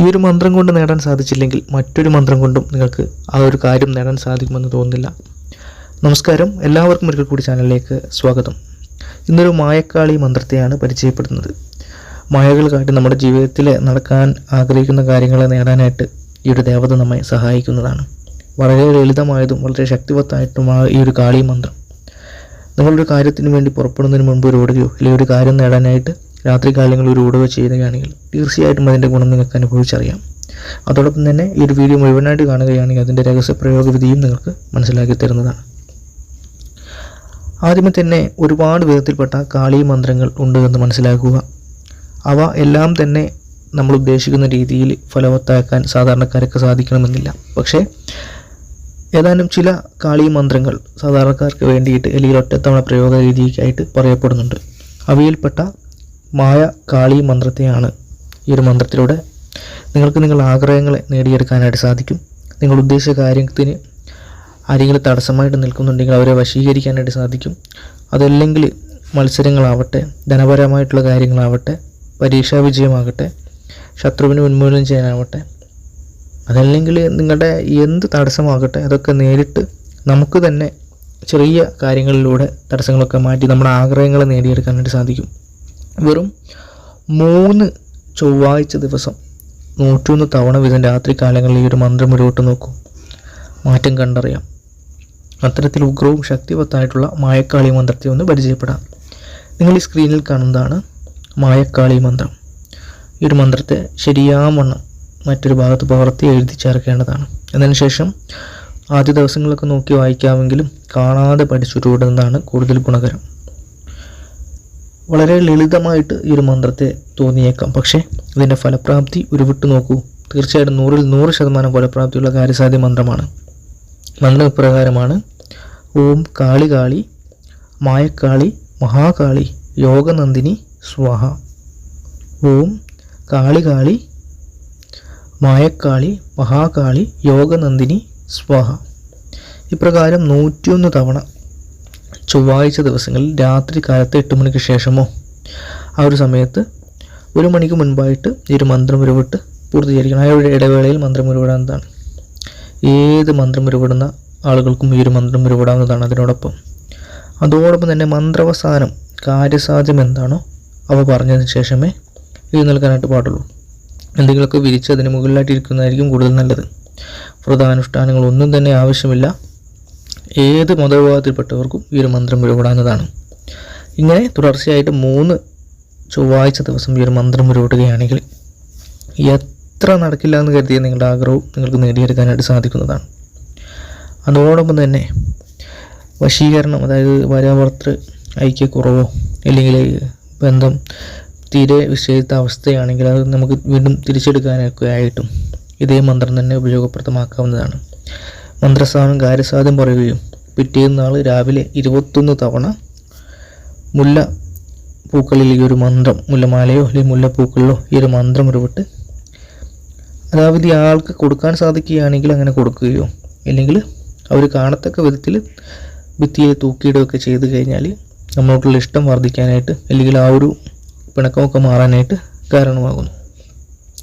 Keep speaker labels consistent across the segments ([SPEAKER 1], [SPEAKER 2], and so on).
[SPEAKER 1] ഈ ഒരു മന്ത്രം കൊണ്ട് നേടാൻ സാധിച്ചില്ലെങ്കിൽ മറ്റൊരു മന്ത്രം കൊണ്ടും നിങ്ങൾക്ക് ആ ഒരു കാര്യം നേടാൻ സാധിക്കുമെന്ന് തോന്നുന്നില്ല. നമസ്കാരം. എല്ലാവർക്കും ഒരിക്കൽ കൂടി ചാനലിലേക്ക് സ്വാഗതം. ഇന്നൊരു മായക്കാളി മന്ത്രത്തെയാണ് പരിചയപ്പെടുന്നത് മായകൾ കാട്ടി നമ്മുടെ ജീവിതത്തിൽ നടക്കാൻ ആഗ്രഹിക്കുന്ന കാര്യങ്ങളെ നേടാനായിട്ട് ഈ ഒരു ദേവത നമ്മെ സഹായിക്കുന്നതാണ്. വളരെ ലളിതമായതും വളരെ ശക്തിവത്തായിട്ടുമാണ് ഈ ഒരു കാളി മന്ത്രം. നിങ്ങളൊരു കാര്യത്തിന് വേണ്ടി പുറപ്പെടുന്നതിന് മുൻപ് ഓടുകയോ അല്ലെങ്കിൽ ഒരു കാര്യം നേടാനായിട്ട് രാത്രി കാലങ്ങളിൽ ഒരു ഓടുകയോ ചെയ്യുകയാണെങ്കിൽ തീർച്ചയായിട്ടും അതിന്റെ ഗുണം നിങ്ങൾക്ക് അനുഭവിച്ചറിയാം. അതോടൊപ്പം തന്നെ ഈ ഒരു വീഡിയോ മുഴുവനായിട്ട് കാണുകയാണെങ്കിൽ അതിന്റെ രഹസ്യ പ്രയോഗ വിധിയും നിങ്ങൾക്ക് മനസ്സിലാക്കി തരുന്നതാണ്. ആദ്യമേ തന്നെ ഒരുപാട് വിധത്തിൽപ്പെട്ട കാളി മന്ത്രങ്ങൾ ഉണ്ട് എന്ന് മനസ്സിലാക്കുക. അവ എല്ലാം തന്നെ നമ്മൾ ഉദ്ദേശിക്കുന്ന രീതിയിൽ ഫലവത്താക്കാൻ സാധാരണക്കാർക്ക് സാധിക്കണമെന്നില്ല. പക്ഷേ ഏതാനും ചില കാളി മന്ത്രങ്ങൾ സാധാരണക്കാർക്ക് വേണ്ടിയിട്ട് അല്ലെങ്കിൽ ഒറ്റത്തവണ പ്രയോഗ രീതിക്കായിട്ട് പറയപ്പെടുന്നുണ്ട്. അവയിൽപ്പെട്ട മായ കാളി മന്ത്രത്തെയാണ് ഈ ഒരു മന്ത്രത്തിലൂടെ നിങ്ങൾക്ക് നിങ്ങളുടെ ആഗ്രഹങ്ങളെ നേടിയെടുക്കാനായിട്ട് സാധിക്കും. നിങ്ങൾ ഉദ്ദേശിച്ച കാര്യത്തിന് ആരെങ്കിലും തടസ്സമായിട്ട് നിൽക്കുന്നുണ്ടെങ്കിൽ അവരെ വശീകരിക്കാനായിട്ട് സാധിക്കും. അതല്ലെങ്കിൽ മത്സരങ്ങളാവട്ടെ ധനപരമായിട്ടുള്ള കാര്യങ്ങളാവട്ടെ പരീക്ഷാ വിജയമാകട്ടെ ശത്രുവിന് ഉന്മൂലനം ചെയ്യാനാവട്ടെ അതല്ലെങ്കിൽ നിങ്ങളുടെ എന്ത് തടസ്സമാകട്ടെ അതൊക്കെ നേരിട്ട് നമുക്ക് തന്നെ ചെറിയ കാര്യങ്ങളിലൂടെ തടസ്സങ്ങളൊക്കെ മാറ്റി നമ്മുടെ ആഗ്രഹങ്ങളെ നേടിയെടുക്കാനായിട്ട് സാധിക്കും. വെറും മൂന്ന് ചൊവ്വാഴ്ച ദിവസം നൂറ്റൊന്ന് തവണ വീതം രാത്രി കാലങ്ങളിൽ ഈ ഒരു മന്ത്രം മുരുവിട്ട് നോക്കും. മാറ്റം കണ്ടറിയാം. അത്തരത്തിൽ ഉഗ്രവും ശക്തിവത്തായിട്ടുള്ള മായക്കാളി മന്ത്രത്തെ ഒന്ന് പരിചയപ്പെടാം. നിങ്ങൾ ഈ സ്ക്രീനിൽ കാണുന്നതാണ് മായക്കാളി മന്ത്രം. ഈ ഒരു മന്ത്രത്തെ ശരിയാവണ്ണം മറ്റൊരു ഭാഗത്ത് പകർത്തി എഴുതി ചേർക്കേണ്ടതാണ്. അതിനുശേഷം ആദ്യ ദിവസങ്ങളൊക്കെ നോക്കി വായിക്കാമെങ്കിലും കാണാതെ പഠിച്ചു പഠിച്ചുരുവിടുന്നതാണ് കൂടുതൽ ഗുണകരം. വളരെ ലളിതമായിട്ട് ഈ ഒരു മന്ത്രത്തെ തോന്നിയേക്കാം. പക്ഷേ ഇതിന്റെ ഫലപ്രാപ്തി ഉരുവിട്ട് നോക്കൂ. തീർച്ചയായിട്ടും നൂറിൽ നൂറ് ശതമാനം ഫലപ്രാപ്തിയുള്ള കാര്യസാധ്യ മന്ത്രമാണ്. മന്ത്രം ഇപ്രകാരമാണ് ഓം കാളി കാളി മായക്കാളി മഹാകാളി യോഗനന്ദിനി സ്വാഹ. ഓം കാളി കാളി മായക്കാളി മഹാകാളി യോഗനന്ദിനി സ്വാഹ. ഇപ്രകാരം നൂറ്റിയൊന്ന് തവണ ചൊവ്വാഴ്ച ദിവസങ്ങളിൽ രാത്രി കാലത്ത് എട്ട് മണിക്ക് ശേഷമോ? ആ ഒരു സമയത്ത് ഒരു മണിക്ക് മുൻപായിട്ട് ഈ ഒരു മന്ത്രം ഉരുവിട്ട് പൂർത്തീകരിക്കണം. ആ ഒരു ഇടവേളയിൽ മന്ത്രം ഉരുവിടാവുന്നതാണ്. ഏത് മന്ത്രം ഉരുവിടുന്ന ആളുകൾക്കും ഈ ഒരു മന്ത്രം ഉരുവിടാവുന്നതാണ് അതിനോടൊപ്പം. അതോടൊപ്പം തന്നെ മന്ത്രവസാനം കാര്യസാധ്യം എന്താണോ അവ പറഞ്ഞതിന് ശേഷമേ ഇത് നൽകാനായിട്ട് പാടുള്ളൂ. എന്തെങ്കിലുമൊക്കെ വിരിച്ച് അതിന് മുകളിലായിട്ട് ഇരിക്കുന്നതായിരിക്കും കൂടുതൽ നല്ലത്. വ്രതാനുഷ്ഠാനങ്ങളൊന്നും തന്നെ ആവശ്യമില്ല. ഏത് മതവിഭാഗത്തിൽപ്പെട്ടവർക്കും ഈ ഒരു മന്ത്രം ഉരുവിടാവുന്നതാണ് ഇങ്ങനെ തുടർച്ചയായിട്ട് മൂന്ന് ചൊവ്വാഴ്ച ദിവസം ഈ ഒരു മന്ത്രം ഉരുവിടുകയാണെങ്കിൽ എത്ര നടക്കില്ല എന്ന് കരുതിയ നിങ്ങളുടെ ആഗ്രഹവും നിങ്ങൾക്ക് നേടിയെടുക്കാനായിട്ട് സാധിക്കുന്നതാണ്. അതോടൊപ്പം തന്നെ വശീകരണം അതായത് ഭാര്യാഭർത്തൃ ഐക്യക്കുറവോ അല്ലെങ്കിൽ ബന്ധം തീരെ വിഷയത്ത അവസ്ഥയാണെങ്കിൽ അത് നമുക്ക് വീണ്ടും തിരിച്ചെടുക്കാനൊക്കെ ആയിട്ടും ഇതേ മന്ത്രം തന്നെ ഉപയോഗപ്രദമാക്കാവുന്നതാണ്. മന്ത്രസാധനം കാര്യസാധ്യം പറയുകയും. പിറ്റേന്നാൾ നാൾ രാവിലെ ഇരുപത്തൊന്ന് തവണ മുല്ല പൂക്കളിൽ ഈ ഒരു മന്ത്രം മുല്ലമാലയോ അല്ലെങ്കിൽ മുല്ലപ്പൂക്കളിലോ ഈ ഒരു മന്ത്രം ഉരുവിട്ട് അതായത് ഈ ആൾക്ക് കൊടുക്കാൻ സാധിക്കുകയാണെങ്കിൽ അങ്ങനെ കൊടുക്കുകയോ അല്ലെങ്കിൽ അവർ കാണത്തക്ക വിധത്തിൽ ഭിത്തിയിൽ തൂക്കിയിടുകയൊക്കെ ചെയ്തു കഴിഞ്ഞാൽ നമ്മളോട്ടുള്ള ഇഷ്ടം വർദ്ധിക്കാനായിട്ട് അല്ലെങ്കിൽ ആ ഒരു പിണക്കമൊക്കെ മാറാനായിട്ട് കാരണമാകുന്നു.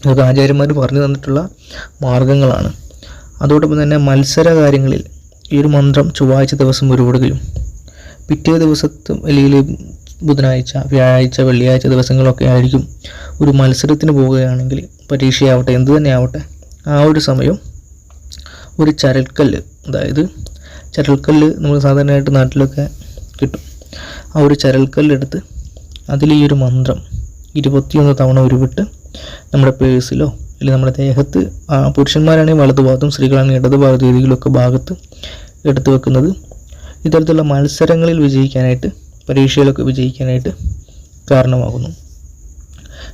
[SPEAKER 1] അതൊക്കെ ആചാര്യന്മാർ പറഞ്ഞു തന്നിട്ടുള്ള മാർഗങ്ങളാണ്. അതോടൊപ്പം തന്നെ മത്സര കാര്യങ്ങളിൽ ഈ ഒരു മന്ത്രം ചൊവ്വാഴ്ച ദിവസം ഉരുവിടുകയും പിറ്റേ ദിവസത്തും അല്ലെങ്കിൽ ബുധനാഴ്ച വ്യാഴാഴ്ച വെള്ളിയാഴ്ച ദിവസങ്ങളൊക്കെ ആയിരിക്കും ഒരു മത്സരത്തിന് പോവുകയാണെങ്കിൽ പരീക്ഷയാവട്ടെ എന്തു തന്നെ ആവട്ടെ ആ ഒരു സമയം ഒരു ചരൽക്കല്ല് അതായത് ചരൽക്കല്ല് നമ്മൾ സാധാരണയായിട്ട് നാട്ടിലൊക്കെ കിട്ടും. ആ ഒരു ചരൽക്കല്ലെടുത്ത് അതിൽ ഈ ഒരു മന്ത്രം ഇരുപത്തിയൊന്ന് തവണ ഉരുവിട്ട് നമ്മുടെ പേഴ്സിലോ അല്ലെങ്കിൽ നമ്മുടെ ദേഹത്ത് പുരുഷന്മാരാണെങ്കിൽ വലതു ഭാഗത്തും സ്ത്രീകളാണെങ്കിൽ ഇടതു ഭാഗത്ത് ഏതെങ്കിലുമൊക്കെ ഭാഗത്ത് എടുത്തു വെക്കുന്നത്. ഇത്തരത്തിലുള്ള മത്സരങ്ങളിൽ വിജയിക്കാനായിട്ട് പരീക്ഷയിലൊക്കെ വിജയിക്കാനായിട്ട് കാരണമാകുന്നു.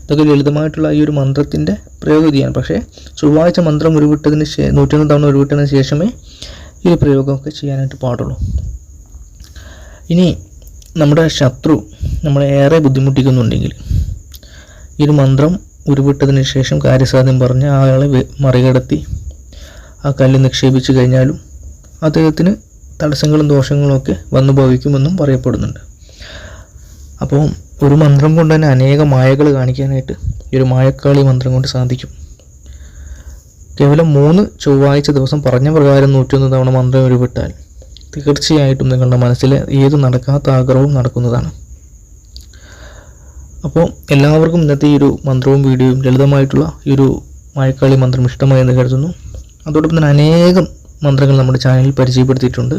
[SPEAKER 1] ഇതൊക്കെ ലളിതമായിട്ടുള്ള ഈ ഒരു മന്ത്രത്തിന്റെ പ്രയോഗതിയാണ്. പക്ഷേ ചൊവ്വാഴ്ച മന്ത്രം ഉരുവിട്ടതിന് ശേ നൂറ്റൊന്ന് തവണ ഉരുവിട്ടതിന് ശേഷമേ ഈ പ്രയോഗമൊക്കെ ചെയ്യാനായിട്ട് പാടുള്ളൂ. ഇനി നമ്മുടെ ശത്രു നമ്മളെ ഏറെ ബുദ്ധിമുട്ടിക്കുന്നുണ്ടെങ്കിൽ ഈ ഒരു മന്ത്രം ഉരുവിട്ടതിന് ശേഷം കാര്യസാധ്യം പറഞ്ഞ് ആളെ മറികടത്തി. ആ കല്ല് നിക്ഷേപിച്ചു കഴിഞ്ഞാലും അദ്ദേഹത്തിന് തടസ്സങ്ങളും ദോഷങ്ങളും ഒക്കെ വന്നു ഭവിക്കുമെന്നും പറയപ്പെടുന്നുണ്ട്. അപ്പോൾ ഒരു മന്ത്രം കൊണ്ട് തന്നെ അനേക മായകൾ കാണിക്കാനായിട്ട് ഈ ഒരു മായക്കാളി മന്ത്രം കൊണ്ട് സാധിക്കും. കേവലം മൂന്ന് ചൊവ്വാഴ്ച ദിവസം പറഞ്ഞ പ്രകാരം നൂറ്റൊന്ന് തവണ മന്ത്രം ഉരുവിട്ടാൽ തീർച്ചയായിട്ടും നിങ്ങളുടെ മനസ്സിലെ ഏത് നടക്കാത്ത ആഗ്രഹവും നടക്കുന്നതാണ്. അപ്പോൾ എല്ലാവർക്കും ഇന്നത്തെ ഈ ഒരു മന്ത്രവും വീഡിയോയും ലളിതമായിട്ടുള്ള ഈ ഒരു മഴക്കാളി മന്ത്രം ഇഷ്ടമായി എന്ന് കരുതുന്നു. അതോടൊപ്പം തന്നെ അനേകം മന്ത്രങ്ങൾ നമ്മുടെ ചാനലിൽ പരിചയപ്പെടുത്തിയിട്ടുണ്ട്.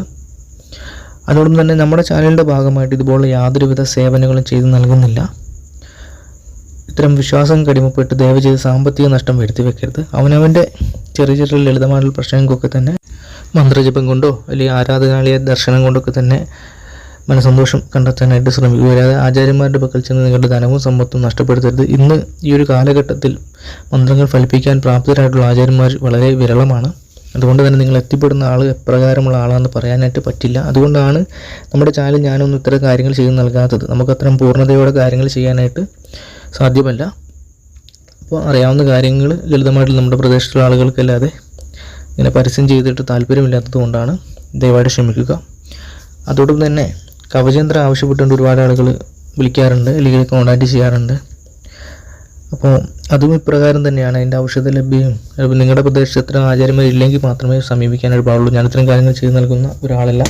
[SPEAKER 1] അതോടൊപ്പം തന്നെ നമ്മുടെ ചാനലിന്റെ ഭാഗമായിട്ട് ഇതുപോലുള്ള യാതൊരുവിധ സേവനങ്ങളും ചെയ്തു നൽകുന്നില്ല. ഇത്തരം വിശ്വാസം കടിമപ്പെട്ട് ദയവ് ചെയ്ത് സാമ്പത്തിക നഷ്ടം വരുത്തി വെക്കരുത്. അവനവന്റെ ചെറിയ ചെറിയ ലളിതമായിട്ടുള്ള പ്രശ്നങ്ങൾക്കൊക്കെ തന്നെ മന്ത്രജപം കൊണ്ടോ അല്ലെങ്കിൽ ആരാധനാലയ ദർശനം കൊണ്ടൊക്കെ തന്നെ മനസന്തോഷം കണ്ടെത്താനായിട്ട് ശ്രമിക്കുക അല്ലാതെ ആചാര്യന്മാരുടെ പക്കൽ ചെന്ന് നിങ്ങളുടെ ധനവും സമ്പത്തും നഷ്ടപ്പെടുത്തരുത്. ഇന്ന് ഈ ഒരു കാലഘട്ടത്തിൽ മന്ത്രങ്ങൾ ഫലിപ്പിക്കാൻ പ്രാപ്തരായിട്ടുള്ള ആചാര്യന്മാർ വളരെ വിരളമാണ്. അതുകൊണ്ട് തന്നെ നിങ്ങൾ എത്തിപ്പെടുന്ന ആൾ എപ്രകാരമുള്ള ആളാണെന്ന് പറയാനായിട്ട് പറ്റില്ല. അതുകൊണ്ടാണ് നമ്മുടെ ചാനൽ ഞാനൊന്നും ഇത്തരം കാര്യങ്ങൾ ചെയ്ത് നൽകാത്തത്. നമുക്ക് അത്തരം പൂർണതയോടെ കാര്യങ്ങൾ ചെയ്യാനായിട്ട് സാധ്യമല്ല. അപ്പോൾ അറിയാവുന്ന കാര്യങ്ങൾ ലളിതമായിട്ട് നമ്മുടെ പ്രദേശത്തുള്ള ആളുകൾക്കല്ലാതെ ഇങ്ങനെ പരസ്യം ചെയ്തിട്ട് താല്പര്യമില്ലാത്തത് കൊണ്ടാണ് ദയവായിട്ട് ക്ഷമിക്കുക. അതോടൊപ്പം തന്നെ കവചേന്ദ്രം ആവശ്യപ്പെട്ടുകൊണ്ട് ഒരുപാട് ആളുകൾ വിളിക്കാറുണ്ട് അല്ലെങ്കിൽ കോണ്ടാക്ട് ചെയ്യാറുണ്ട്. അപ്പോൾ അതും ഇപ്രകാരം തന്നെയാണ് അതിന്റെ ഔഷധ ലഭ്യം. നിങ്ങളുടെ പ്രദേശത്ത് എത്ര ആചാര്യന്മാർ ഇല്ലെങ്കിൽ മാത്രമേ സമീപിക്കാനായിട്ട് പാടുള്ളൂ ഞാൻ ഇത്തരം കാര്യങ്ങൾ ചെയ്തു നൽകുന്ന ഒരാളല്ല.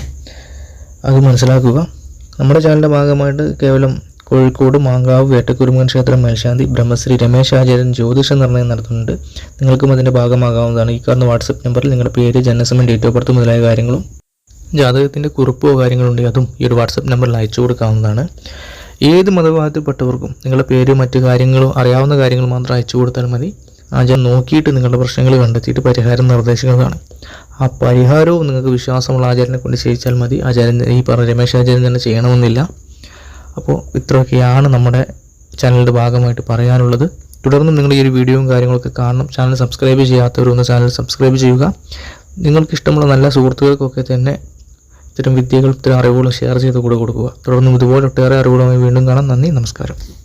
[SPEAKER 1] അത് മനസ്സിലാക്കുക. നമ്മുടെ ചാനലിന്റെ ഭാഗമായിട്ട് കേവലം കോഴിക്കോട് മാങ്കാവ് വേട്ടക്കുരുമൻ ക്ഷേത്രം മേൽശാന്തി ബ്രഹ്മശ്രീ രമേശ് ആചാര്യൻ ജ്യോതിഷ നിർണയം നടത്തുന്നുണ്ട്. നിങ്ങൾക്കും അതിന്റെ ഭാഗമാകാവുന്നതാണ്. ഈ കാണുന്ന വാട്സപ്പ് നമ്പറിൽ നിങ്ങളുടെ പേര് ജനസമയം ഡേറ്റ് ഓഫ് ബർത്ത് മുതലായ കാര്യങ്ങളും ജാതകത്തിന്റെ കുറിപ്പോ കാര്യങ്ങളുണ്ടെങ്കിൽ അതും ഈ ഒരു വാട്സപ്പ് നമ്പറിൽ അയച്ചു കൊടുക്കാവുന്നതാണ്. ഏത് മതവിഭാഗത്തിൽപ്പെട്ടവർക്കും നിങ്ങളുടെ പേര് മറ്റു കാര്യങ്ങളോ അറിയാവുന്ന കാര്യങ്ങൾ മാത്രം അയച്ചു കൊടുത്താൽ മതി. ആചാരം നോക്കിയിട്ട് നിങ്ങളുടെ പ്രശ്നങ്ങൾ കണ്ടെത്തിയിട്ട് പരിഹാരം നിർദ്ദേശിക്കുന്നതാണ് ആ പരിഹാരവും നിങ്ങൾക്ക് വിശ്വാസമുള്ള ആചാര്യനെ കൊണ്ട് ചെയ്യിച്ചാൽ മതി. ആചാര്യൻ ഈ പറഞ്ഞ രമേശ് ആചാര്യൻ തന്നെ ചെയ്യണമെന്നില്ല. അപ്പോൾ ഇത്രയൊക്കെയാണ് നമ്മുടെ ചാനലിന്റെ ഭാഗമായിട്ട് പറയാനുള്ളത്. തുടർന്ന് നിങ്ങൾ ഈ ഒരു വീഡിയോയും കാര്യങ്ങളൊക്കെ കാണണം. ചാനൽ സബ്സ്ക്രൈബ് ചെയ്യാത്തവരൊന്ന് ചാനൽ സബ്സ്ക്രൈബ് ചെയ്യുക. നിങ്ങൾക്ക് ഇഷ്ടമുള്ള നല്ല സുഹൃത്തുക്കൾക്കൊക്കെ തന്നെ ഇത്തരം വിദ്യകൾ ഇത്തരം അറിവുകൾ ഷെയർ ചെയ്ത് കൂടെ കൊടുക്കുക. തുടർന്നും ഇതുപോലെ ഒട്ടേറെ അറിവുകളുമായി വീണ്ടും കാണാം. നന്ദി നമസ്കാരം.